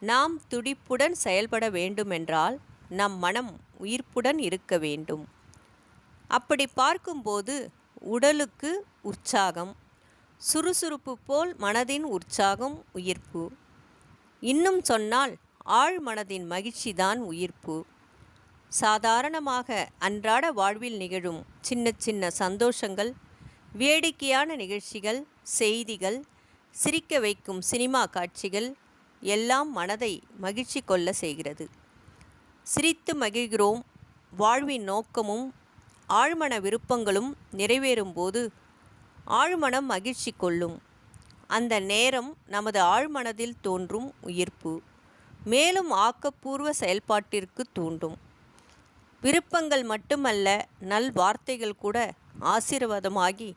நாம் துடிப்புடன் செயல்பட வேண்டுமென்றால் நம் மனம் உயிர்ப்புடன் இருக்க வேண்டும். அப்படி பார்க்கும்போது உடலுக்கு உற்சாகம் சுறுசுறுப்பு போல் மனதின் உற்சாகம் உயிர்ப்பு. இன்னும் சொன்னால் ஆழ் மனதின் மகிழ்ச்சிதான் உயிர்ப்பு. சாதாரணமாக அன்றாட வாழ்வில் நிகழும் சின்ன சின்ன சந்தோஷங்கள் வேடிக்கையான நிகழ்ச்சிகள் செய்திகள் சிரிக்க வைக்கும் சினிமா காட்சிகள் எல்லாம் மனதை மகிழ்ச்சி கொள்ள செய்கிறது. சிரித்து மகிழ்கிறோம். வாழ்வின் நோக்கமும் ஆழ்மன விருப்பங்களும் நிறைவேறும்போது ஆழ்மனம் மகிழ்ச்சி கொள்ளும். அந்த நேரம் நமது ஆழ்மனதில் தோன்றும் உயிர்ப்பு. மேலும் ஆக்கப்பூர்வ செயல்பாட்டிற்கு தூண்டும். விருப்பங்கள் மட்டுமல்ல நல் வார்த்தைகள் கூட ஆசீர்வாதமாகி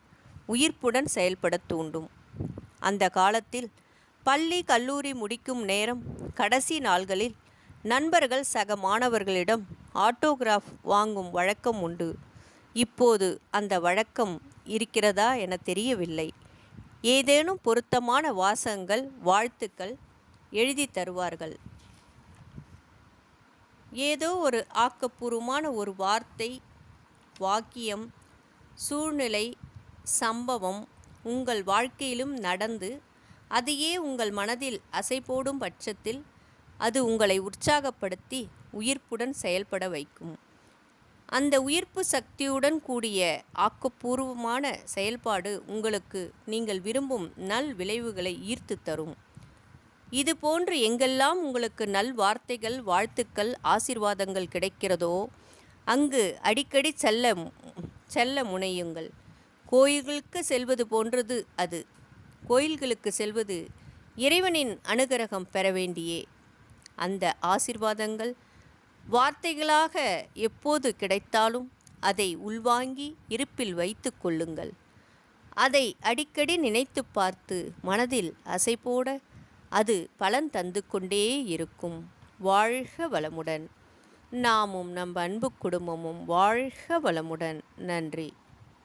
உயிர்ப்புடன் செயல்பட தூண்டும். அந்த காலத்தில் பள்ளி கல்லூரி முடிக்கும் நேரம் கடைசி நாள்களில் நண்பர்கள் சக மாணவர்களிடம் ஆட்டோகிராஃப் வாங்கும் வழக்கம் உண்டு. இப்போது அந்த வழக்கம் இருக்கிறதா என தெரியவில்லை. ஏதேனும் பொருத்தமான வாசகங்கள் வாழ்த்துக்கள் எழுதி தருவார்கள். ஏதோ ஒரு ஆக்கப்பூர்வமான ஒரு வார்த்தை வாக்கியம் சூழ்நிலை சம்பவம் உங்கள் வாழ்க்கையிலும் நடந்து அதையே உங்கள் மனதில் அசை போடும் பட்சத்தில் அது உங்களை உற்சாகப்படுத்தி உயிர்ப்புடன் செயல்பட வைக்கும். அந்த உயிர்ப்பு சக்தியுடன் கூடிய ஆக்கப்பூர்வமான செயல்பாடு உங்களுக்கு நீங்கள் விரும்பும் நல் விளைவுகளை ஈர்த்து தரும். இது போன்று எங்கெல்லாம் உங்களுக்கு நல் வார்த்தைகள் வாழ்த்துக்கள் ஆசிர்வாதங்கள் கிடைக்கிறதோ அங்கு அடிக்கடி செல்ல செல்ல முனையுங்கள். கோயில்களுக்கு செல்வது போன்றது அது. கோயில்களுக்கு செல்வது இறைவனின் அனுகிரகம் பெற வேண்டியே. அந்த ஆசிர்வாதங்கள் வார்த்தைகளாக எப்போது கிடைத்தாலும் அதை உள்வாங்கி இருப்பில் வைத்து கொள்ளுங்கள். அதை அடிக்கடி நினைத்து பார்த்து மனதில் அசை போட அது பலன் தந்து கொண்டே இருக்கும். வாழ்க வளமுடன். நாமும் நம் அன்பு குடும்பமும் வாழ்க வளமுடன். நன்றி.